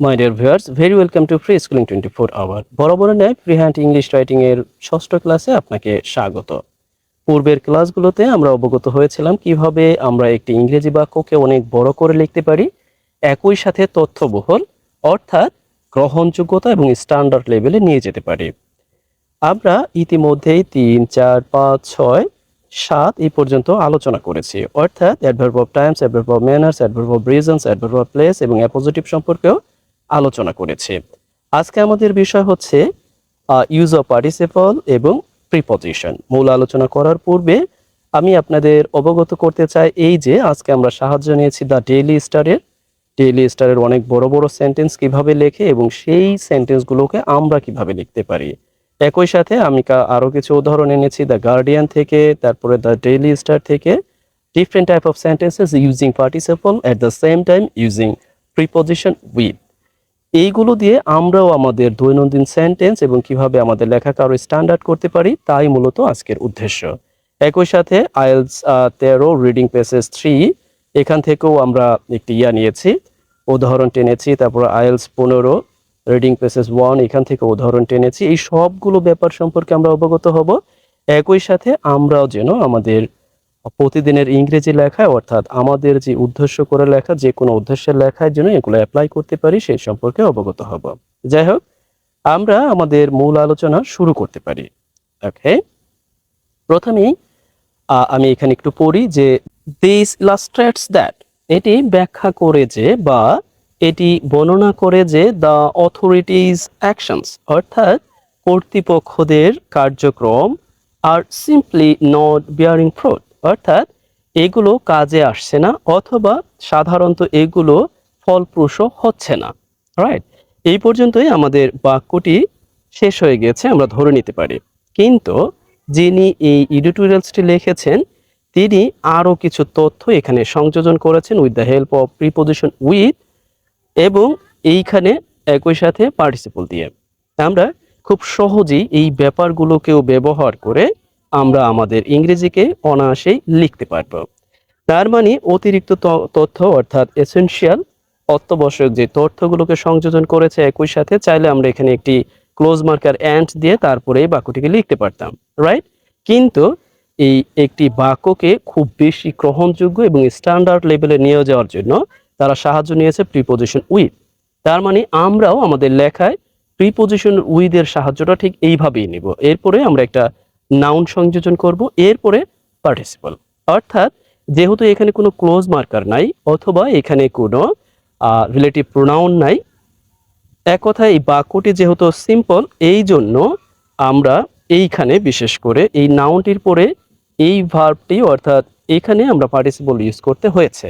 My dear viewers very welcome to free schooling twenty four hour বরাবর ন্যায় free hand English writing এর ষষ্ঠ ক্লাসে আপনাকে স্বাগত। পূর্বের ক্লাসগুলোতে আমরা অবগত হয়েছিলাম কীভাবে আমরা একটি ইংরেজি বাক্যকে অনেক বড় করে লিখতে পারি, একই সাথে তথ্যবহল, অর্থাৎ গ্রহণযোগ্যতা এবং স্ট্যান্ডার্ড লেভেলে নিয়ে যেতে পারি। আমরা ইতিমধ্যেই তিন, চার, পাঁচ, ছয়, সাত এই পর্যন্ত আলোচনা করেছি। অর্থাৎ adverb of times adverb of manners adverb of reasons adverb of place এবং অ্যাপোজিটিভ সম্পর্কেও আলোচনা করেছি। আজকে আমাদের বিষয় হচ্ছে ইউজ অফ পার্টিসিপল এবং প্রিপজিশন মূল আলোচনা করার পূর্বে আমি আপনাদের অবগত করতে চাই এই যে, আজকে আমরা সাহায্য নিয়েছি দ্য ডেইলি স্টারের ডেইলি স্টারের অনেক বড় বড় সেন্টেন্স কীভাবে লেখে এবং সেই সেন্টেন্সগুলোকে আমরা কীভাবে লিখতে পারি। একই সাথে আমি আরও কিছু উদাহরণ এনেছি দ্য গার্ডিয়ান থেকে, তারপরে দ্য ডেইলি স্টার থেকে। Different type of sentences using participle at the same time using preposition with এইগুলো দিয়ে আমরাও আমাদের দৈনন্দিন সেন্টেন্স এবং কীভাবে আমাদের লেখাকে আরও স্ট্যান্ডার্ড করতে পারি, তাই মূলত আজকের উদ্দেশ্য। একই সাথে আইএলস তেরো রিডিং পেসেস থ্রি এখান থেকেও আমরা একটি ইয়া নিয়েছি, উদাহরণ টেনেছি, তারপর আইএলস পনেরো রিডিং পেসেস ওয়ান এখান থেকে উদাহরণ টেনেছি, এই সবগুলো ব্যাপার সম্পর্কে আমরা অবগত হব। একই সাথে আমরাও যেন আমাদের প্রতিদিনের ইংরেজি লেখায়, অর্থাৎ আমাদের যে উদ্দেশ্য করে লেখা, যে কোনো উদ্দেশ্যের লেখার জন্য এগুলো অ্যাপ্লাই করতে পারি সেই সম্পর্কে অবগত হব। যাই হোক, আমরা আমাদের মূল আলোচনা শুরু করতে পারি। ওকে প্রথমেই আমি এখানে একটু পড়ি যে দিস ইলাস্ট্রেটস দ্যাট এটি ব্যাখ্যা করে যে বা এটি বর্ণনা করে যে দ্য অথরিটিজ অ্যাকশনস অর্থাৎ কর্তৃপক্ষদের কার্যক্রম আর সিম্পলি নট বিয়ারিং ফ্রুট অর্থাৎ এগুলো কাজে আসছে না অথবা সাধারণত এগুলো ফলপ্রসূ হচ্ছে না রাইট এই পর্যন্তই আমাদের বাক্যটি শেষ হয়ে গেছে, আমরা ধরে নিতে পারি। কিন্তু যিনি এই এডিটোরিয়ালসটি লিখেছেন, তিনি আরও কিছু তথ্য এখানে সংযোজন করেছেন with the help of preposition with এবং এইখানে একই সাথে পার্টিসিপল দিয়ে। আমরা খুব সহজেই এই ব্যাপারগুলোকেও ব্যবহার করে আমরা আমাদের ইংরেজিকে অনায়াসেই লিখতে পারব। তার মানে অতিরিক্ত তথ্য অর্থাৎ এসেন্সিয়াল অত্যাবশ্যক যে তথ্যগুলোকে সংযোজন করেছে একই সাথে চাইলে আমরা এখানে একটি ক্লোজ মার্কার অ্যান্ড দিয়ে তারপরে এই বাক্যটিকে লিখতে পারতাম রাইট কিন্তু এই একটি বাক্যকে খুব বেশি গ্রহণযোগ্য এবং স্ট্যান্ডার্ড লেভেলে নিয়ে যাওয়ার জন্য তারা সাহায্য নিয়েছে প্রিপোজিশন উইথ তার মানে আমরাও আমাদের লেখায় প্রিপোজিশন উইথ এর সাহায্যটা ঠিক এইভাবেই নিব। এরপরে আমরা একটা নাউন সংযোজন করব, এরপরে পার্টিসিপল অর্থাৎ যেহেতু এখানে কোনো ক্লোজ মার্কার নাই, অথবা এখানে কোনো রিলেটিভ প্রোনাউন নাই, এক কথায় এই বাক্যটি যেহেতু সিম্পল এই জন্য আমরা এইখানে বিশেষ করে এই নাউনটির পরে এই ভার্বটি অর্থাৎ এখানে আমরা পার্টিসিপল ইউজ করতে হয়েছে।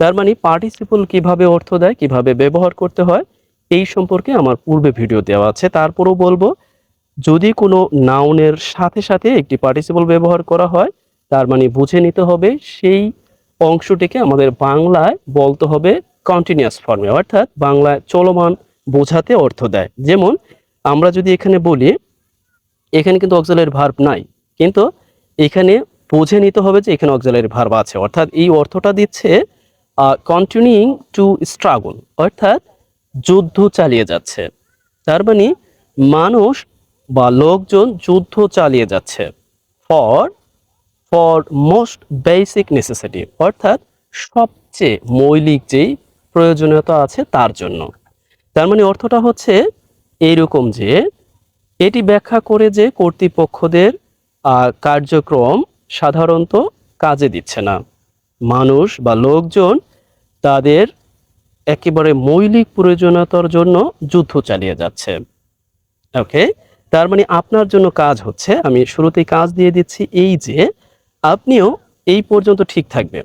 তার মানে পার্টিসিপল কীভাবে অর্থ দেয়, কীভাবে ব্যবহার করতে হয়, এই সম্পর্কে আমার পূর্বে ভিডিও দেওয়া আছে। তারপরও বলব যদি কোনো নাউনের সাথে সাথে একটি পার্টিসিপল ব্যবহার করা হয়, তার মানে বুঝে নিতে হবে সেই অংশটিকে আমাদের বাংলায় বলতে হবে কন্টিনিউয়াস ফর্মে অর্থাৎ বাংলায় চলমান বোঝাতে অর্থ দেয়। যেমন, আমরা যদি এখানে বলি, এখানে কিন্তু অক্সিলারি ভার্ব নাই, কিন্তু এখানে বুঝে নিতে হবে যে এখানে অক্সিলারি ভার্ব আছে, অর্থাৎ এই অর্থটা দিচ্ছে কন্টিনিউইং টু স্ট্রাগল অর্থাৎ যুদ্ধ চালিয়ে যাচ্ছে। তার মানে মানুষ বা লোকজন যুদ্ধ চালিয়ে যাচ্ছে for for most basic necessity অর্থাৎ সবচেয়ে মৌলিক যেই প্রয়োজনীয়তা আছে তার জন্য। তার মানে অর্থটা হচ্ছে এইরকম যে, এটি ব্যাখ্যা করে যে কর্তৃপক্ষদের কার্যক্রম সাধারণত কাজে দিচ্ছে না। মানুষ বা লোকজন তাদের একেবারে মৌলিক প্রয়োজনীয়তার জন্য যুদ্ধ চালিয়ে যাচ্ছে। ওকে তার মানে আপনার জন্য কাজ হচ্ছে, আমি শুরুতেই কাজ দিয়ে দিচ্ছি এই যে, আপনিও এই পর্যন্ত ঠিক থাকবেন।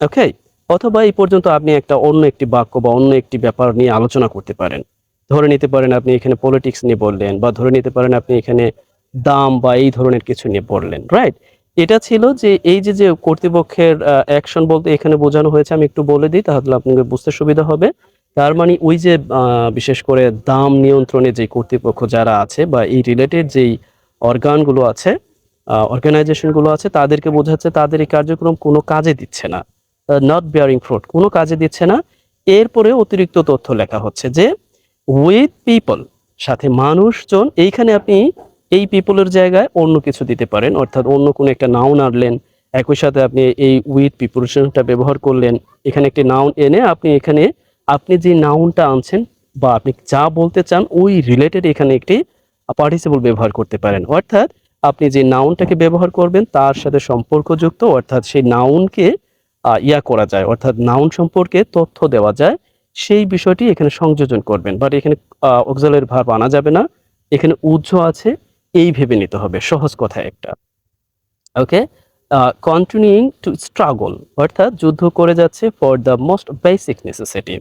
ওকে অথবা এই পর্যন্ত আপনি একটা অন্য একটি বাক্য বা অন্য একটি ব্যাপার নিয়ে আলোচনা করতে পারেন। ধরে নিতে পারেন আপনি এখানে পলিটিক্স নিয়ে বললেন বা ধরে নিতে পারেন আপনি এখানে দাম বা এই ধরনের কিছু নিয়ে বললেন রাইট এটা ছিল যে এই যে যে কর্তৃপক্ষের অ্যাকশন বলতে এখানে বোঝানো হয়েছে, আমি একটু বলে দিই, তাহলে আপনাকে বুঝতে সুবিধা হবে। তার মানে ওই যে বিশেষ করে দাম নিয়ন্ত্রণে যে কর্তৃপক্ষ যারা আছে বা এই রিলেটেড যেই অর্গানগুলো আছে অর্গানাইজেশনগুলো আছে, তাদেরকে বোঝাচ্ছে তাদের এই কার্যক্রম কোনো কাজে দিচ্ছে না। নট বিয়ারিং ফ্রুট কোনো কাজে দিচ্ছে না। এরপরে অতিরিক্ত তথ্য লেখা হচ্ছে যে উইথ পিপল সাথে মানুষজন, এইখানে আপনি এই পিপলের জায়গায় অন্য কিছু দিতে পারেন। অর্থাৎ অন্য কোনো একটা নাউন আনলেন, একই সাথে আপনি এই উইথ প্রিপোজিশনটা ব্যবহার করলেন, এখানে একটি নাউন এনে আপনি এখানে আপনি যে নাউনটা আনছেন বা আপনি যা বলতে চান, ওই রিলেটেড এখানে একটি পার্টিসিপল ব্যবহার করতে পারেন। অর্থাৎ আপনি যে নাউনটাকে ব্যবহার করবেন, তার সাথে সম্পর্কযুক্ত, অর্থাৎ সেই নাউনকে ইয়া করা যায়। অর্থাৎ নাউন সম্পর্কে তথ্য দেওয়া যায়। সেই বিষয়টি এখানে সংযোজন করবেন। বাট এখানে অক্সালের ভাব আনা যাবে না। এখানে উজ্জ আছে, এই ভেবে নিতে হবে। সহজ কথা একটা। ওকে? কন্টিনিউইং টু স্ট্রাগল অর্থাৎ যুদ্ধ করে যাচ্ছে for the most basic necessity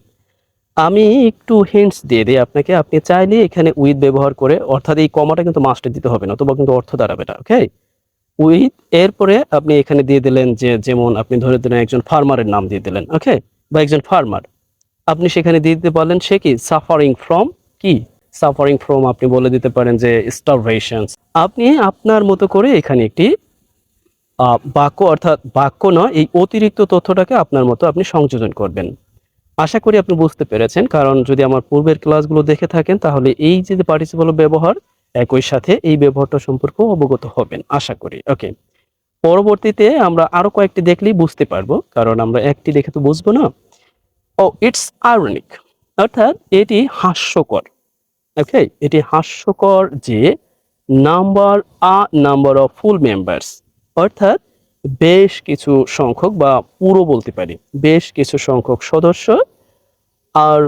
আমি একটু হিন্টস দিয়ে দিই আপনাকে। আপনি চাইলে এখানে উইথ ব্যবহার করে, অর্থাৎ এই কমাটা কিন্তু মাস্টে দিতে হবে না তবুও কিন্তু অর্থ দাঁড়াবে না ওকে উইথ এরপরে আপনি এখানে দিয়ে দিলেন যে, যেমন আপনি ধরে দিলেন একজন ফার্মারের নাম দিয়ে দিলেন ওকে বা একজন ফার্মার আপনি সেখানে দিয়ে দিতে পারলেন, সে কি? সাফারিং ফ্রম কি? সাফারিং ফ্রম আপনি বলে দিতে পারেন যে স্টারভেশন আপনি আপনার মতো করে এখানে একটি বাক্য, অর্থাৎ বাক্য নয়, এই অতিরিক্ত তথ্যটাকে আপনার মতো আপনি সংযোজন করবেন। আশা করি আপনি বুঝতে পেরেছেন। কারণ যদি আমার পূর্বের ক্লাসগুলো দেখে থাকেন, তাহলে এই যে পার্টিসিপল ব্যবহার, একই সাথে এই ব্যবহারটা সম্পর্কে অবগত হবেন, আশা করি। ওকে পরবর্তীতে আমরা আরও কয়েকটি দেখলেই বুঝতে পারব। কারণ আমরা একটি দেখে তো বুঝব না। ও ইটস আয়রনিক অর্থাৎ এটি হাস্যকর। ওকে এটি হাস্যকর যে number a number of full members অর্থাৎ বেশ কিছু সংখ্যক বা পুরো বলতে পারি, বেশ কিছু সংখ্যক সদস্য আর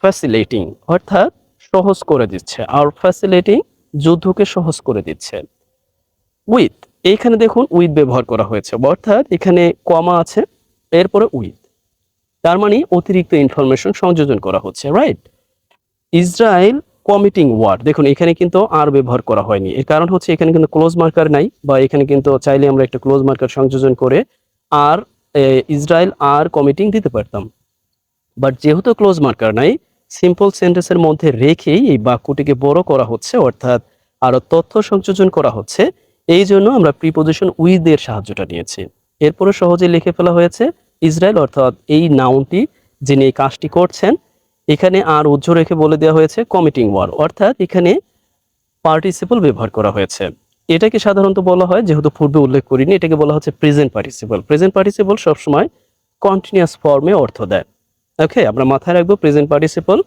ফ্যাসিলেটিং অর্থাৎ সহজ করে দিচ্ছে আর ফ্যাসিলেটিং যুদ্ধকে সহজ করে দিচ্ছে। উইথ এইখানে দেখুন উইথ ব্যবহার করা হয়েছে অর্থাৎ এখানে কমা আছে, এরপরে উইথ তার মানে অতিরিক্ত ইনফরমেশন সংযোজন করা হচ্ছে রাইট ইসরায়েল কমিটিং ওয়ার দেখুন, এখানে কিন্তু আর ব্যবহার করা হয়নি। এর কারণ হচ্ছে এখানে কিন্তু ক্লোজ মার্কার নাই, বা এখানে কিন্তু চাইলে আমরা একটা ক্লোজ মার্কার সংযোজন করে আর ইসরায়েল আর কমিটিং দিতে পারতাম। বাট যেহেতু ক্লোজ মার্কার নাই সিম্পল সেন্টেন্সের মধ্যে রেখেই এই বাক্যটিকে বড় করা হচ্ছে, অর্থাৎ আরও তথ্য সংযোজন করা হচ্ছে, এই জন্য আমরা প্রিপোজিশন উইথ এর সাহায্যটা নিয়েছি। এরপরে সহজে লিখে ফেলা হয়েছে ইসরায়েল অর্থাৎ এই নাউনটি যিনি এই কাজটি করছেন এখানে আর উজ্জ্ব রেখে বলে দেওয়া হয়েছে কমিটিং ওয়ার অর্থাৎ এখানে পার্টিসিপল ব্যবহার করা হয়েছে। এটাকে সাধারণত বলা হয়, যেহেতু পূর্বে উল্লেখ করিনি, এটাকে বলা হচ্ছে প্রেজেন্ট পার্টিসিপল প্রেজেন্ট পার্টিসিপল সবসময় কন্টিনিউয়াস ফর্মে অর্থ দেয়। ওকে আমরা মাথায় রাখব প্রেজেন্ট পার্টিসিপল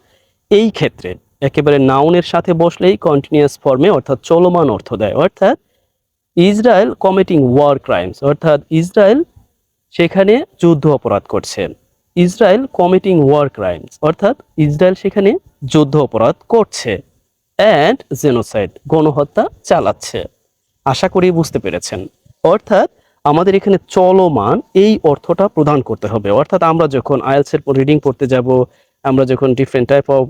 এই ক্ষেত্রে একেবারে নাউনের সাথে বসলেই কন্টিনিউয়াস ফর্মে অর্থাৎ চলমান অর্থ দেয়। অর্থাৎ ইসরায়েল কমিটিং ওয়ার ক্রাইমস অর্থাৎ ইসরায়েল সেখানে যুদ্ধ অপরাধ করছে। ইসরায়েল কমিটিং ওয়ার ক্রাইমস অর্থাৎ ইসরায়েল সেখানে যুদ্ধ অপরাধ করছে অ্যান্ড জেনোসাইড গণহত্যা চালাচ্ছে। আশা করি বুঝতে পেরেছেন। অর্থাৎ আমাদের এখানে চলমান এই অর্থটা প্রদান করতে হবে। অর্থাৎ আমরা যখন আইএলসের রিডিং পড়তে যাব, আমরা যখন ডিফারেন্ট টাইপ অফ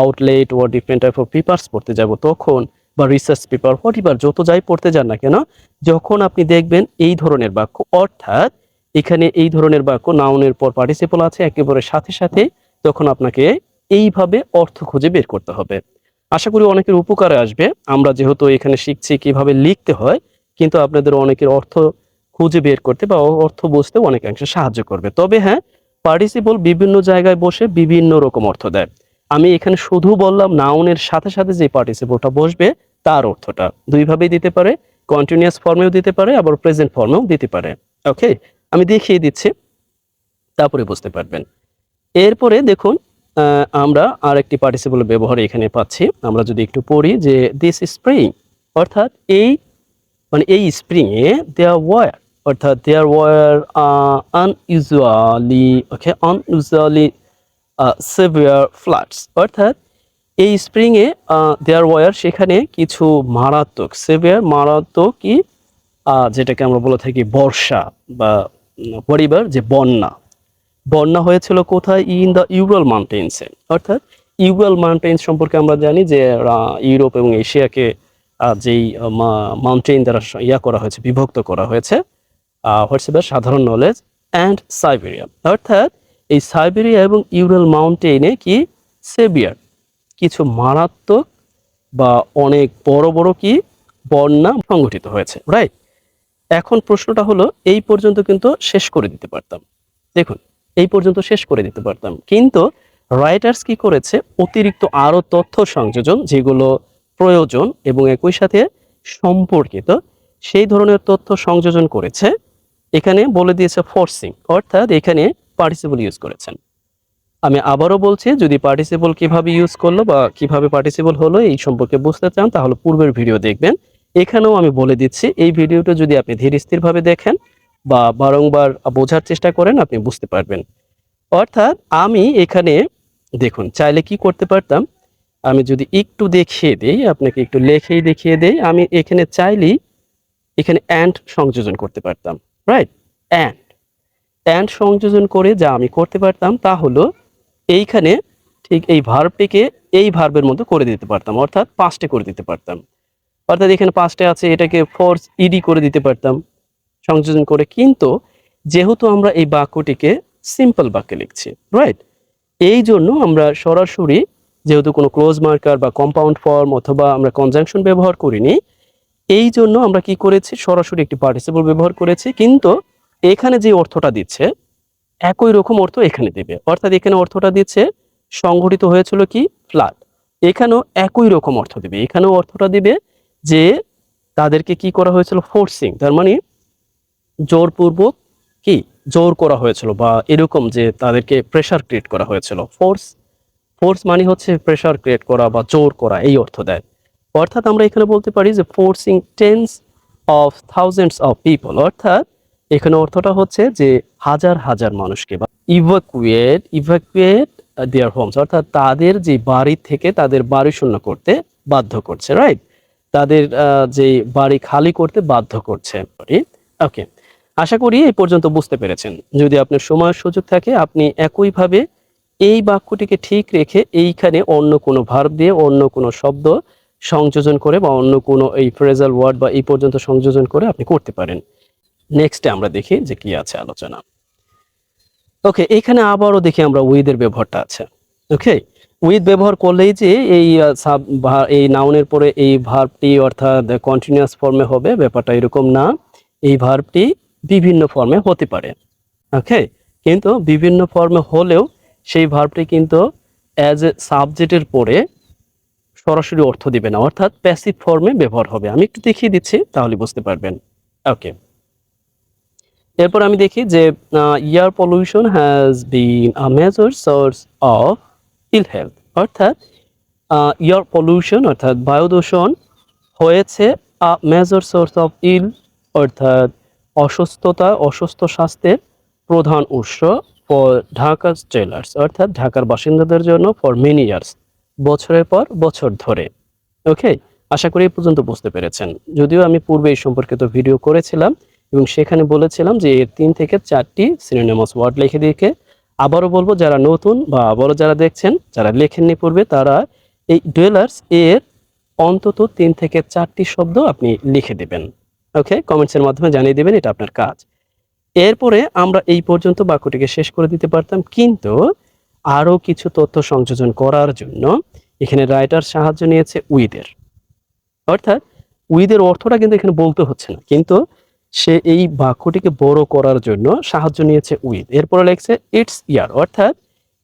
আউটলেট ও ডিফারেন্ট টাইপ অফ পেপার্স পড়তে যাব, তখন বা রিসার্চ পেপার হোয়াট যত যাই পড়তে যান না কেন, যখন আপনি দেখবেন এই ধরনের বাক্য, অর্থাৎ এখানে এই ধরনের বাক্য নাউনের পর পার্টিসিপল আছে, একেবারে সাথে সাথে তখন আপনাকে এইভাবে অর্থ খুঁজে বের করতে হবে। আশা করি অনেকের উপকারে আসবে। আমরা যেহেতু এখানে শিখছি কীভাবে লিখতে হয়, কিন্তু আপনাদের অনেকের অর্থ খুঁজে বের করতে বা অর্থ বুঝতে অনেকাংশে সাহায্য করবে। তবে হ্যাঁ পার্টিসিপল বিভিন্ন জায়গায় বসে বিভিন্ন রকম অর্থ দেয়। আমি এখানে শুধু বললাম নাউনের সাথে সাথে যে পার্টিসিপলটা বসবে, তার অর্থটা। দুইভাবেই দিতে পারে কন্টিনিউয়াস ফর্মেও দিতে পারে, আবার প্রেজেন্ট ফর্মেও দিতে পারে। ওকে আমি দেখিয়ে দিচ্ছি, তারপরে বুঝতে পারবেন। এরপরে দেখুন আমরা আর একটি পার্টিসিপল ব্যবহার এখানে পাচ্ছি। আমরা যদি একটু পড়ি যে দিস স্প্রিং অর্থাৎ এই মানে এই স্প্রিং এ দেয়ার ওয়ার অর্থাৎ there were unusually okay unusually severe floods অর্থাৎ এই স্প্রিং এ দেয়ার ওয়ার সেখানে কিছু মারাত্মক সেভিয়ার মারাত্মক কি যেটাকে আমরা বলে থাকি বর্ষা বা পরিবার যে বন্যা। বন্যা হয়েছিল কোথায়? ইন দ্য ইউরাল মাউন্টেন্সে অর্থাৎ ইউরাল মাউন্টেন্স সম্পর্কে আমরা জানি যে ইউরোপ এবং এশিয়াকে যেই মাউন্টেন দ্বারা ইয়া করা হয়েছে, বিভক্ত করা হয়েছে হোয়াটসঅ্যাপের সাধারণ নলেজ অ্যান্ড সাইবেরিয়া অর্থাৎ এই সাইবেরিয়া এবং ইউরাল মাউন্টেনে কি? সেভিয়ার কিছু মারাত্মক বা অনেক বড় বড় কি? বন্যা সংঘটিত হয়েছে। রাইট এখন প্রশ্নটা হলো, এই পর্যন্ত কিন্তু শেষ করে দিতে পারতাম। দেখুন, এই পর্যন্ত শেষ করে দিতে পারতাম। কিন্তু রাইটার্স কি করেছে? অতিরিক্ত আরও তথ্য সংযোজন, যেগুলো প্রয়োজন এবং একই সাথে সম্পর্কিত, সেই ধরনের তথ্য সংযোজন করেছে। এখানে বলে দিয়েছে ফোর্সিং অর্থাৎ এখানে পার্টিসিপল ইউজ করেছেন। আমি আবারও বলছি, যদি পার্টিসিপল কীভাবে ইউজ করল বা কীভাবে পার্টিসিপল হলো, এই সম্পর্কে বুঝতে চান, তাহলে পূর্বের ভিডিও দেখবেন। এখানেও আমি বলে দিচ্ছি, এই ভিডিওটা যদি আপনি ধীর স্থিরভাবে দেখেন বা বারংবার বোঝার চেষ্টা করেন, আপনি বুঝতে পারবেন। অর্থাৎ আমি এখানে, দেখুন, চাইলে কি করতে পারতাম? আমি যদি একটু দেখিয়ে দেই, আপনাকে একটু লেখেই দেখিয়ে দেই, আমি এখানে চাইলেই এখানে অ্যান্ড সংযোজন করতে পারতাম রাইট অ্যান্ড অ্যান্ড সংযোজন করে যা আমি করতে পারতাম তা হলো এইখানে ঠিক এই ভার্বটিকে এই ভার্বের মধ্যে করে দিতে পারতাম, অর্থাৎ পাঁচটে করে দিতে পারতাম। অর্থাৎ এখানে পাঁচটে আছে, এটাকে ফোর্স ইডি করে দিতে পারতাম সংযোজন করে। কিন্তু যেহেতু আমরা এই বাক্যটিকে সিম্পল বাক্যে লিখছি রাইট এই জন্য আমরা সরাসরি যেহেতু কোনো ক্লোজ মার্কার বা কম্পাউন্ড ফর্ম অথবা আমরা কনজাংশন ব্যবহার করিনি, এই জন্য আমরা কি করেছি? সরাসরি একটি পার্টিসিপল ব্যবহার করেছি, কিন্তু এখানে যে অর্থটা দিচ্ছে, একই রকম অর্থ এখানে দেবে। অর্থাৎ এখানে অর্থটা দিচ্ছে, সংঘটিত হয়েছিল কি? ফ্লাড এখানেও একই রকম অর্থ দেবে। এখানেও অর্থটা দিবে যে তাদেরকে কি করা হয়েছিল? ফোর্সিং তার মানে জোরপূর্বক কি? জোর করা হয়েছিল বা এরকম যে তাদেরকে প্রেশার ক্রিয়েট করা হয়েছিল। ফোর্স ফোর্স মানে হচ্ছে প্রেশার ক্রিয়েট করা বা জোর করা, এই অর্থ দেয়। অর্থাৎ আমরা এখানে বলতে পারি যে forcing tens of thousands of people অর্থাৎ এখানে অর্থটা হচ্ছে যে হাজার হাজার মানুষকে বা ইভাকুয়েট ইভাকুয়েট দেয়ার হোমস অর্থাৎ তাদের যে বাড়ি থেকে তাদের বাড়ি শূন্য করতে বাধ্য করছে রাইট তাদের যে বাড়ি খালি করতে বাধ্য করছে। ওকে আশা করি এই পর্যন্ত বুঝতে পেরেছেন। যদি আপনার সময় সুযোগ থাকে, আপনি একইভাবে এই বাক্যটিকে ঠিক রেখে এইখানে অন্য কোনো ভার্ব দিয়ে, অন্য কোনো শব্দ সংযোজন করে বা অন্য কোনো এই ফ্রেজাল ওয়ার্ড বা এই পর্যন্ত সংযোজন করে আপনি করতে পারেন। নেক্সটে আমরা দেখি যে কি আছে আলোচনা। ওকে এখানে আবারও দেখি আমরা উইদের ব্যবহারটা আছে। ওকে উইথ ব্যবহার করলেই যে এই সাব এই নাউনের পরে এই ভার্বটি অর্থাৎ কন্টিনিউয়াস ফর্মে হবে, ব্যাপারটা এরকম না। এই ভার্বটি বিভিন্ন ফর্মে হতে পারে। ওকে কিন্তু বিভিন্ন ফর্মে হলেও সেই ভার্বটি কিন্তু অ্যাজ এ সাবজেক্টের পরে সরাসরি অর্থ দিবে না। অর্থাৎ প্যাসিভ ফর্মে ব্যবহার হবে। আমি একটু দেখিয়ে দিচ্ছি, তাহলে বুঝতে পারবেন। ওকে এরপর আমি দেখি যে air pollution has been a major source of ill health অর্থাৎ ইয়ার পলিউশন অর্থাৎ বায়ু দূষণ হয়েছে a major source of ill অর্থাৎ অসুস্থতা, অসুস্থ স্বাস্থ্যের প্রধান উৎস ফর ঢাকা জেলার্স অর্থাৎ ঢাকার বাসিন্দাদের জন্য ফর মেনি ইয়ার্স বছরের পর বছর ধরে। ওকে আশা করি এই পর্যন্ত বুঝতে পেরেছেন। যদিও আমি পূর্বে এই সম্পর্কিত ভিডিও করেছিলাম এবং সেখানে বলেছিলাম যে এর তিন থেকে চারটি সিনোনিমাস ওয়ার্ড লিখে দিকে আবারও বলব, যারা নতুন বা আবারও যারা দেখছেন, যারা লেখেননি পূর্বে তারা এই ডুয়েলার্স এর অন্তত তিন থেকে চারটি শব্দ আপনি লিখে দেবেন। ওকে কমেন্টসের মাধ্যমে জানিয়ে দেবেন, এটা আপনার কাজ। এরপরে আমরা এই পর্যন্ত বাক্যটিকে শেষ করে দিতে পারতাম, কিন্তু আরও কিছু তথ্য সংযোজন করার জন্য এখানে রাইটার সাহায্য নিয়েছে উইদের। অর্থাৎ উইদের অর্থটা কিন্তু এখানে বলতে হচ্ছে না, কিন্তু সে এই বাক্যটিকে বড় করার জন্য সাহায্য নিয়েছে উইথ এরপরে লেখছে ইটস ইয়ার। অর্থাৎ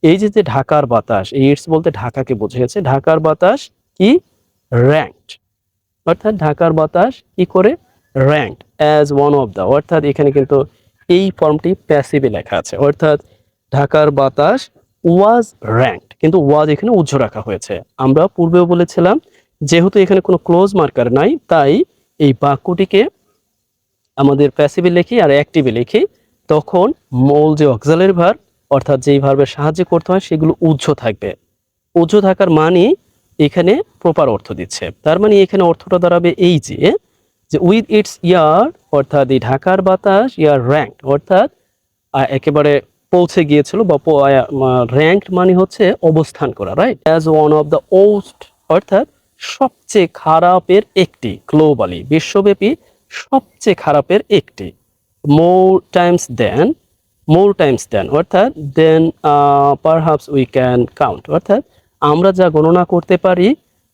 এই যে যে ঢাকার বাতাস, এই ইটস বলতে ঢাকাকে বোঝাচ্ছে ঢাকার বাতাস কি? র্যাঙ্কড অর্থাৎ ঢাকার বাতাস কি করে? Ranked as one of the অর্থাৎ এখানে কিন্তু এই ফর্মটি প্যাসিভে লেখা আছে। অর্থাৎ ঢাকার বাতাস ওয়াজ র্যাঙ্কড কিন্তু ওয়াজ এখানে উজ্জ্ব রাখা হয়েছে। আমরা পূর্বেও বলেছিলাম, যেহেতু এখানে কোনো ক্লোজ মার্কার নাই, তাই এই বাক্যটিকে আমাদের প্যাসিভে লিখি আর অ্যাক্টিভে লিখি, তখন মূল যে অক্সালের ভার অর্থাৎ যেই ভার্বের সাহায্য করতে হয়, সেগুলো উজ্জ্ব থাকবে। উজ্জ্ব থাকার মানে এখানে প্রপার অর্থ দিচ্ছে। তার মানে এখানে অর্থটা দাঁড়াবে এই যে যে উইথ ইটস ইয়ার অর্থাৎ এই ঢাকার বাতাস ইয়ার র্যাঙ্ক অর্থাৎ একেবারে পৌঁছে গিয়েছিল বা র্যাঙ্ক মানে হচ্ছে অবস্থান করা right as one of the worst অর্থাৎ সবচেয়ে খারাপের একটি গ্লোবালি বিশ্বব্যাপী সবচেয়ে খারাপের একটি। মোর টাইমস দেন মোর টাইমস দেন অর্থাৎ than perhaps we can count অর্থাৎ আমরা যা গণনা করতে পারি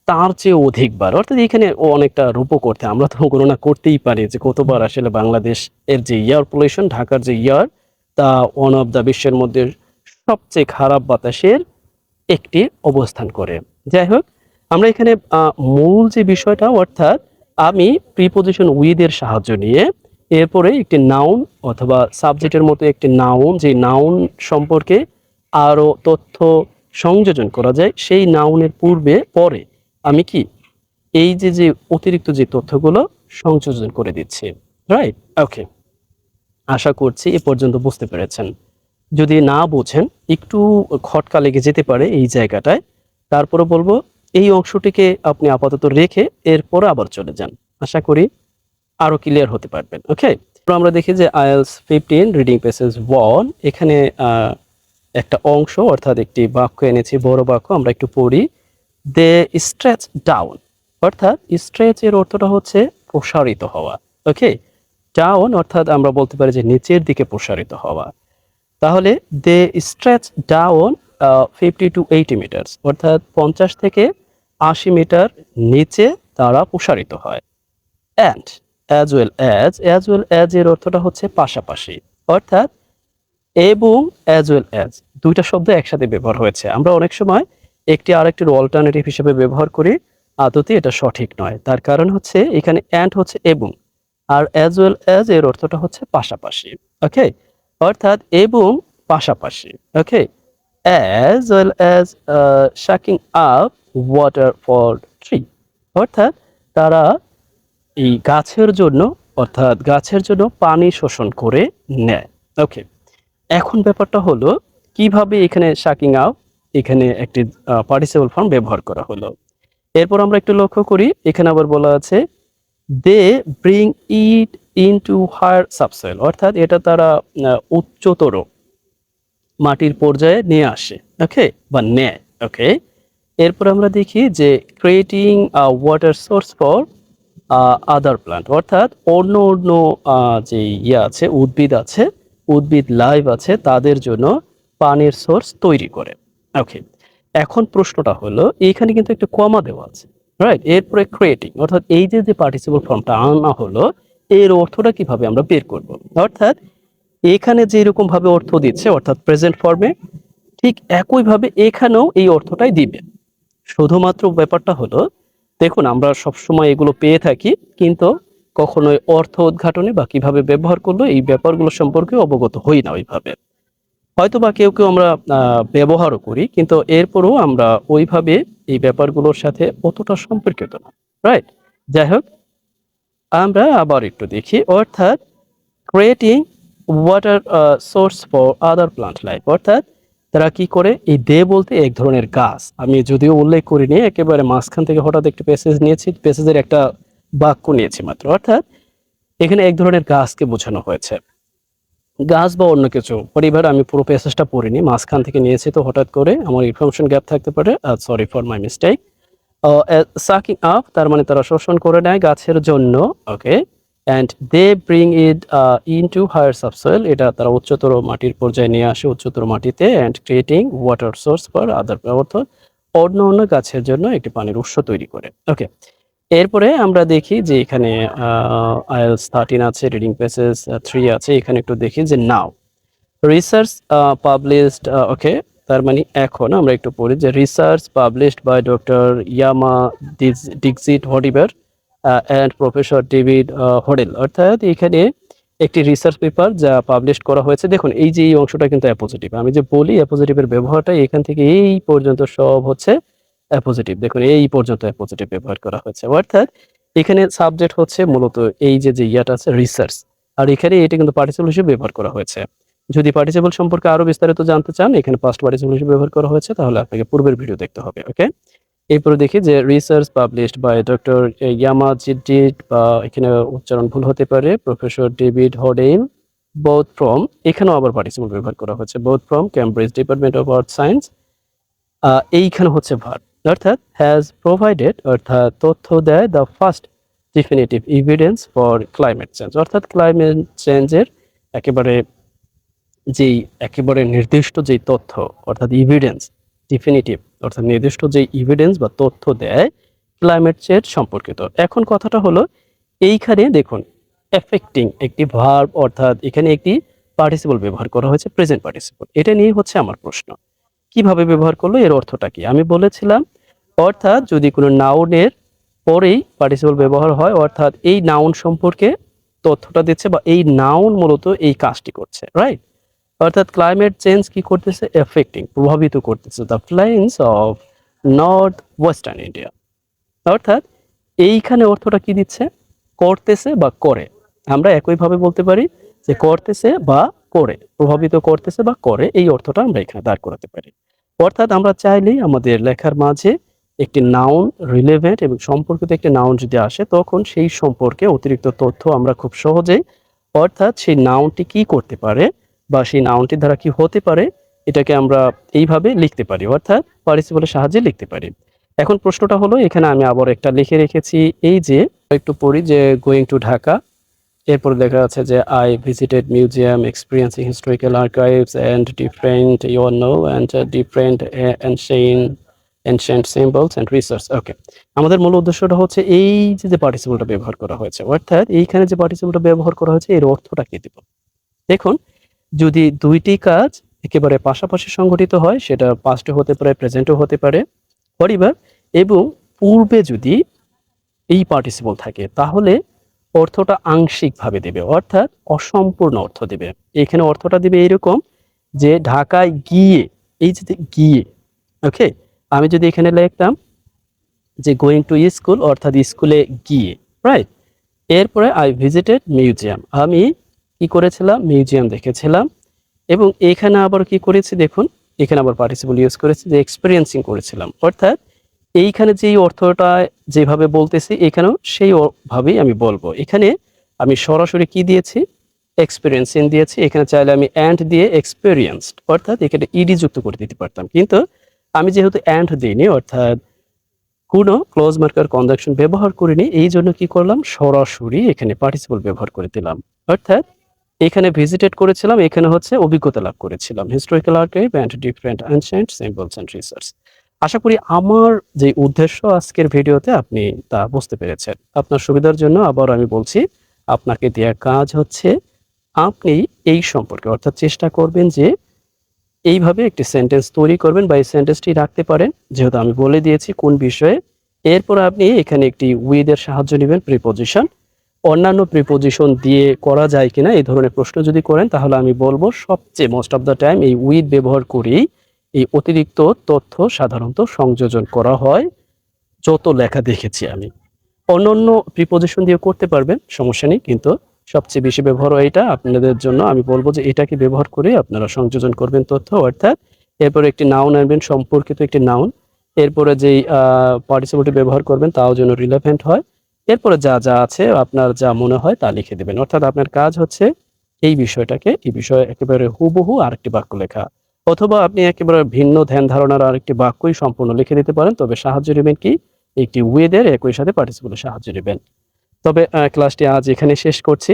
তার চেয়ে অধিকবার। অর্থাৎ এখানে অনেকটা রূপ করতে আমরা তো গণনা করতেই পারি যে কতবার আসলে বাংলাদেশ এর যে ইয়ার পলিউশন ঢাকার যে ইয়ার তা ওয়ান অফ দ্য বিশ্বের মধ্যে সবচেয়ে খারাপ বাতাসের একটি অবস্থান করে। যাই হোক, আমরা এখানে মূল যে বিষয়টা, অর্থাৎ আমি প্রিপোজিশন উইথের সাহায্য নিয়ে এরপরে একটি নাউন অথবা সাবজেক্টের মতো একটি নাউন যে নাউন সম্পর্কে আরও তথ্য সংযোজন করা যায়, সেই নাউনের পূর্বে, পরে আমি কি এই যে যে অতিরিক্ত যে তথ্যগুলো সংযোজন করে দিচ্ছি রাইট ওকে আশা করছি এ পর্যন্ত বুঝতে পেরেছেন। যদি না বোঝেন, একটু খটকা লেগে যেতে পারে এই জায়গাটায়। তারপরে বলব এই অংশটিকে আপনি আপাতত রেখে এরপরে আবার চলে যান। আশা করি আরও ক্লিয়ার হতে পারবেন ওকে তো আমরা দেখি যে IELTS fifteen reading passage one এখানে একটা অংশ অর্থাৎ একটি বাক্য এনেছি, বড় বাক্য, আমরা একটু পড়ি। দে স্ট্রেচ ডাউন অর্থাৎ স্ট্রেচ এর অর্থটা হচ্ছে প্রসারিত হওয়া ওকে ডাউন অর্থাৎ আমরা বলতে পারি যে নিচের দিকে প্রসারিত হওয়া। তাহলে they stretch down fifty to eighty metres অর্থাৎ পঞ্চাশ থেকে আশি মিটার নিচে তারা প্রসারিত হয়। And as well as as well as এর অর্থটা হচ্ছে পাশাপাশি। অর্থাৎ, এবং অ্যাজ ওয়েল অ্যাজ দুইটা শব্দ একসাথে ব্যবহার হয়েছে। আমরা অনেক সময় একটি আরেকটির অল্টারনেটিভ হিসেবে ব্যবহার করি, আদতে এটা সঠিক নয়। তার কারণ হচ্ছে এখানে অ্যান্ড হচ্ছে এবং, আর অ্যাজ ওয়েল অ্যাজ এর অর্থটা হচ্ছে পাশাপাশি। ওকে অর্থাৎ এবং পাশাপাশি। Okay as well as sucking up water for tree অর্থাৎ তারা এই গাছের জন্য, অর্থাৎ গাছের জন্য পানি শোষণ করে নেয়। ওকে এখন ব্যাপারটা হলো, কীভাবে এখানে শাকিং আপ এখানে একটি পার্টিসিপল ফর্ম ব্যবহার করা হলো। এরপর আমরা একটু লক্ষ্য করি, এখানে আবার বলা আছে they bring it into higher subsoil অর্থাৎ এটা তারা উচ্চতর মাটির পর্যায়ে নিয়ে আসে। ওকে বা নেয়। ওকে এরপর আমরা দেখি যে creating water source for other plant অর্থাৎ অন্য অন্য যে ইয়ে আছে, উদ্ভিদ আছে, উদ্ভিদ লাইভ আছে, তাদের জন্য পানির সোর্স তৈরি করে। ওকে এখন প্রশ্নটা হলো এইখানে কিন্তু একটু কমা দেওয়া আছে রাইট এরপরে ক্রিয়েটিং অর্থাৎ এই যে যে পার্টিসিপল ফর্মটা আনা হলো, এর অর্থটা কীভাবে আমরা বের করব? অর্থাৎ এখানে যে এরকম ভাবে অর্থ দিচ্ছে, অর্থাৎ প্রেজেন্ট ফর্মে ঠিক একইভাবে এখানেও এই অর্থটাই দিবে। শুধুমাত্র ব্যাপারটা হলো, দেখুন আমরা সবসময় এগুলো পেয়ে থাকি, কিন্তু কখনোই অর্থ উদ্ঘাটনে বা কীভাবে ব্যবহার করল এই ব্যাপারগুলো সম্পর্কে অবগত হই না ওইভাবে। হয়তো বা কেউ কেউ আমরা ব্যবহারও করি, কিন্তু এরপরও আমরা ওইভাবে এই ব্যাপারগুলোর সাথে অতটা সম্পর্কিত না রাইট যাই হোক, আমরা আবার একটু দেখি, অর্থাৎ creating water source for other plant life অর্থাৎ তারা কি করে? এই দে বলতে এক ধরনের গাছ। আমি যদিও উল্লেখ করিনি, একেবারে মাঝখান থেকে হঠাৎ একটি প্যাসেজ নিয়েছি। প্যাসেজের একটা বাক্য নিয়েছি মাত্র। অর্থাৎ এখানে এক ধরনের গাছকে বোঝানো হয়েছে। গাছ বা অন্য কিছু। পরিবার, আমি পুরো প্যাসেজটা পড়িনি, মাঝখান থেকে নিয়েছি তো হঠাৎ করে। আমার ইনফরমেশন গ্যাপ থাকতে পারে। Sorry for my mistake sucking up তার মানে তারা শোষণ করে নেয় গাছের জন্য। Okay and they bring it into higher subsoil এটা তারা উচ্চতর মাটির পর্যায়ে নিয়ে আসে উচ্চতর মাটিতে and creating water source for other অর্থাৎ অন্য অন্য গাছের জন্য একটি পানির উৎস তৈরি করে। ওকে এরপরে আমরা দেখি যে এখানে আইএলস থার্টিন আছে রিডিং পেসেস থ্রি আছে। এখানে একটু দেখি যে নাও রিসার্চ পাবলিশড ওকে তার মানে এখন আমরা একটু পড়ি যে research published by doctor Yama Dixit হডিবার and professor David হোডেল অর্থাৎ এখানে একটি রিসার্চ পেপার যা পাবলিশ করা হয়েছে। দেখুন, এই যে এই অংশটা কিন্তু অ্যাপোজিটিভ আমি যে বলি অ্যাপোজিটিভের ব্যবহারটা এখান থেকে এই পর্যন্ত সব হচ্ছে অ্যাপোজিটিভ দেখুন, এই পর্যন্ত অ্যাপোজিটিভ ব্যবহার করা হয়েছে। অর্থাৎ এখানে সাবজেক্ট হচ্ছে মূলত এই যে যে ইয়াটা আছে রিসার্চ আর এখানে এটা কিন্তু পার্টিসিপল হিসেবে ব্যবহার করা হয়েছে। যদি পার্টিসিপল সম্পর্কে আরও বিস্তারিত জানতে চান, এখানে পাস্ট পার্টিসিপল হিসেবে ব্যবহার করা হয়েছে, তাহলে আপনাকে পূর্বের ভিডিও দেখতে হবে ওকে এরপরে দেখি যে রিসার্চ পাবলিশড বাই ডক্টর ইয়ামাজিডিট বা এখানে উচ্চারণ ভুল হতে পারে professor David Hodell both from এখানেও আবার পার্টিসিপল ব্যবহার করা হচ্ছে both from Cambridge department of earth science এইখানে হচ্ছে ভার, অর্থাৎ হ্যাজ প্রোভাইডেড অর্থাৎ তথ্য দেয় the first definitive evidence for climate change অর্থাৎ ক্লাইমেট চেঞ্জের একেবারে যেই, একেবারে নির্দিষ্ট যেই তথ্য, অর্থাৎ ইভিডেন্স ডিফিনিটিভ অর্থাৎ নির্দিষ্ট যে ইভিডেন্স বা তথ্য দেয় ক্লাইমেট চেঞ্জ সম্পর্কিত। এখন কথাটা হলো, এইখানে দেখুন এফেক্টিং একটি ভার্ব অর্থাৎ এখানে একটি পার্টিসিপল ব্যবহার করা হয়েছে প্রেজেন্ট পার্টিসিপল এটা নিয়ে হচ্ছে আমার প্রশ্ন। কীভাবে ব্যবহার করল, এর অর্থটা কি? আমি বলেছিলাম, অর্থাৎ যদি কোনো নাউনের পরেই পার্টিসিপল ব্যবহার হয়, অর্থাৎ এই নাউন সম্পর্কে তথ্যটা দিচ্ছে বা এই নাউন মূলত এই কাজটি করছে রাইট অর্থাৎ ক্লাইমেট চেঞ্জ কি করতেছে? এফেক্টিং প্রভাবিত করতেছে the ফ্লাইন্স of north western India অর্থাৎ এইখানে অর্থটা কি দিচ্ছে? করতেছে বা করে। আমরা একইভাবে বলতে পারি যে করতেছে বা করে, প্রভাবিত করতেছে বা করে, এই অর্থটা আমরা এখানে দাঁড় করাতে পারি। অর্থাৎ আমরা চাইলেই আমাদের লেখার মাঝে একটি নাউন রিলেভেন্ট এবং সম্পর্কিত একটি নাউন যদি আসে, তখন সেই সম্পর্কে অতিরিক্ত তথ্য আমরা খুব সহজেই, অর্থাৎ সেই নাউনটি কি করতে পারে? বা সেই নাউনটির দ্বারা কি হতে পারে, এটাকে আমরা এইভাবে লিখতে পারি, অর্থাৎ পার্টিসিপলের সাহায্যে লিখতে পারি। এখন প্রশ্নটা হলো, এখানে আমি আবার একটা লিখে রেখেছি, এই যে একটু পড়ি যে গোয়িং টু ঢাকা, এরপর দেখা আছে যে I visited museum experiencing historical archives and different you know and different ancient ancient symbols and research okay আমাদের মূল উদ্দেশ্যটা হচ্ছে এই যে যে পার্টিসিপলটা ব্যবহার করা হয়েছে, অর্থাৎ এইখানে যে পার্টিসিপলটা ব্যবহার করা হয়েছে, এর অর্থটা কি দিব? দেখুন যদি দুইটি কাজ একেবারে পাশাপাশি সংঘটিত হয়, সেটা পাস্টে হতে পারে প্রেজেন্টও হতে পারে, পরিবার এবং পূর্বে যদি এই পার্টিসিপল থাকে, তাহলে অর্থটা আংশিকভাবে দেবে, অর্থাৎ অসম্পূর্ণ অর্থ দেবে। এখানে অর্থটা দেবে এরকম যে ঢাকায় গিয়ে, এই যে গিয়ে ওকে আমি যদি এখানে লিখতাম যে গোয়িং টু স্কুল অর্থাৎ স্কুলে গিয়ে রাইট এরপরে আই ভিজিটেড মিউজিয়াম আমি কি করেছিলাম? মিউজিয়াম দেখেছিলাম। এবং এখানে আবার কি করেছি দেখুন, এখানে আবার পার্টিসিপল ইউজ করেছি যে এক্সপিরিয়েন্সিং করেছিলাম। অর্থাৎ এইখানে যেই অর্থটা যেভাবে বলতেছি, এখানেও সেই ভাবেই আমি বলব। এখানে আমি সরাসরি কি দিয়েছি? এক্সপিরিয়েন্সিং দিয়েছি। এখানে চাইলে আমি অ্যান্ড দিয়ে এক্সপিরিয়েন্সড অর্থাৎ এখানে ইডি যুক্ত করে দিতে পারতাম। কিন্তু আমি যেহেতু অ্যান্ড দিইনি, অর্থাৎ কোনো ক্লোজ মার্কার কনজাকশন ব্যবহার করিনি, এই জন্য কি করলাম? সরাসরি এখানে পার্টিসিপল ব্যবহার করে দিলাম। অর্থাৎ এখানে ভিজিটেড করেছিলাম, এখানে হচ্ছে অভিজ্ঞতা লাভ করেছিলাম। Historical archive and different ancient symbols and research আশা করি আমার যে উদ্দেশ্য আজকের ভিডিওতে আপনি তা বুঝতে পেরেছেন। আপনার সুবিধার জন্য আবার আমি বলছি, আপনাকে দেওয়া কাজ হচ্ছে, আপনি এই সম্পর্কে অর্থাৎ চেষ্টা করবেন যে এইভাবে একটি সেন্টেন্স তৈরি করবেন বা এই সেন্টেন্সটি রাখতে পারেন। যেহেতু আমি বলে দিয়েছি কোন বিষয়ে, এরপর আপনি এখানে একটি উইদের সাহায্য নেবেন প্রিপোজিশন অন্যান্য প্রিপোজিশন দিয়ে করা যায় কিনা, এই ধরনের প্রশ্ন যদি করেন, তাহলে আমি বলব সবচেয়ে মোস্ট অফ দ্য টাইম এই উইথ ব্যবহার করেই এই অতিরিক্ত তথ্য সাধারণত সংযোজন করা হয়, যত লেখা দেখেছি আমি। অন্যান্য প্রিপোজিশন দিয়ে করতে পারবেন, সমস্যা নেই, কিন্তু সবচেয়ে বেশি ব্যবহার এটা। আপনাদের জন্য আমি বলব যে এটাকে ব্যবহার করে আপনারা সংযোজন করবেন তথ্য, অর্থাৎ এরপরে একটি নাউন আনবেন, সম্পর্কিত একটি নাউন এরপরে যেই পার্টিসিপেটটি ব্যবহার করবেন, তাও যেন রিলেভেন্ট হয়। এরপরে যা যা আছে, আপনার যা মনে হয় তা লিখে দেবেন। অর্থাৎ আপনার কাজ হচ্ছে এই বিষয়টাকে, এই বিষয়ে একেবারে হুবহু আরেকটি বাক্য লেখা। অথবা আপনি একেবারে ভিন্ন ধ্যান ধারণার আরেকটি বাক্যই সম্পূর্ণ লিখে দিতে পারেন, তবে সাহায্য নেবেন কি? একটি ওয়েদের একই সাথে পার্টিসিপেটের সাহায্য নেবেন। তবে ক্লাসটি আজ এখানে শেষ করছি।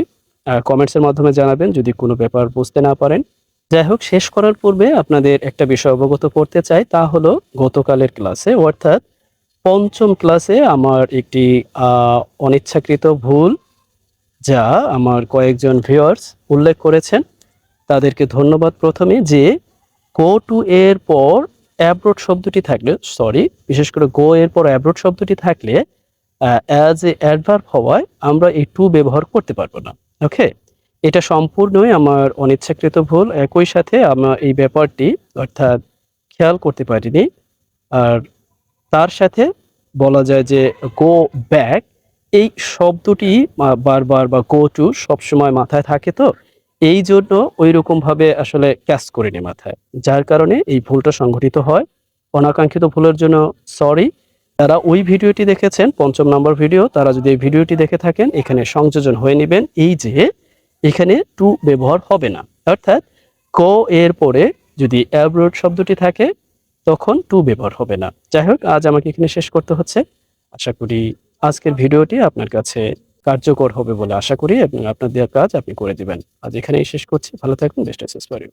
কমেন্টসের মাধ্যমে জানাবেন, যদি কোনো ব্যাপার বুঝতে না পারেন। যাই হোক, শেষ করার পূর্বে আপনাদের একটা বিষয় অবগত করতে চাই, তা হলো গতকালের ক্লাসে অর্থাৎ পঞ্চম ক্লাসে আমার একটি অনিচ্ছাকৃত ভুল যা আমার কয়েকজন ভিউয়ার্স উল্লেখ করেছেন। তাদেরকে ধন্যবাদ প্রথমে যে গো টু এর পর অ্যাব্রোড শব্দটি থাকলে সরি বিশেষ করে গো এর পর অ্যাব্রোড শব্দটি থাকলে অ্যাজ এ অ্যাডভার্ব হওয়ায় আমরা এই টু ব্যবহার করতে পারব না। ওকে এটা সম্পূর্ণই আমার অনিচ্ছাকৃত ভুল। একই সাথে আমার এই ব্যাপারটি অর্থাৎ খেয়াল করতে পারিনি। আর তার সাথে বলা যায় যে গো ব্যাক এই শব্দটি বারবার বা গো টু সবসময় মাথায় থাকে তো। এই জন্য ওই রকম ভাবে আসলে ক্যাচ করিনি মাথায়, যার কারণে এই ভুলটা সংঘটিত হয়। অনাকাঙ্ক্ষিত ভুলের জন্য সরি তারা ওই ভিডিওটি দেখেছেন, পঞ্চম নম্বর ভিডিও, তারা যদি এই ভিডিওটি দেখে থাকেন, এখানে সংযোজন হয়ে নেবেন এই যে, এখানে টু ব্যবহার হবে না। অর্থাৎ ক এর পরে যদি অ্যাব্রোড শব্দটি থাকে তখন টু ব্যবহার হবে না। যাই হোক আজ আমাকে এখানে শেষ করতে হচ্ছে। আশা করি আজকের ভিডিওটি আপনার কাছে কার্যকর হবে বলে আশা করি এবং আপনার দেওয়া কাজ আপনি করে দিবেন। আজ এখানেই শেষ করছি। ভালো থাকুন বেস্ট ফর ইউ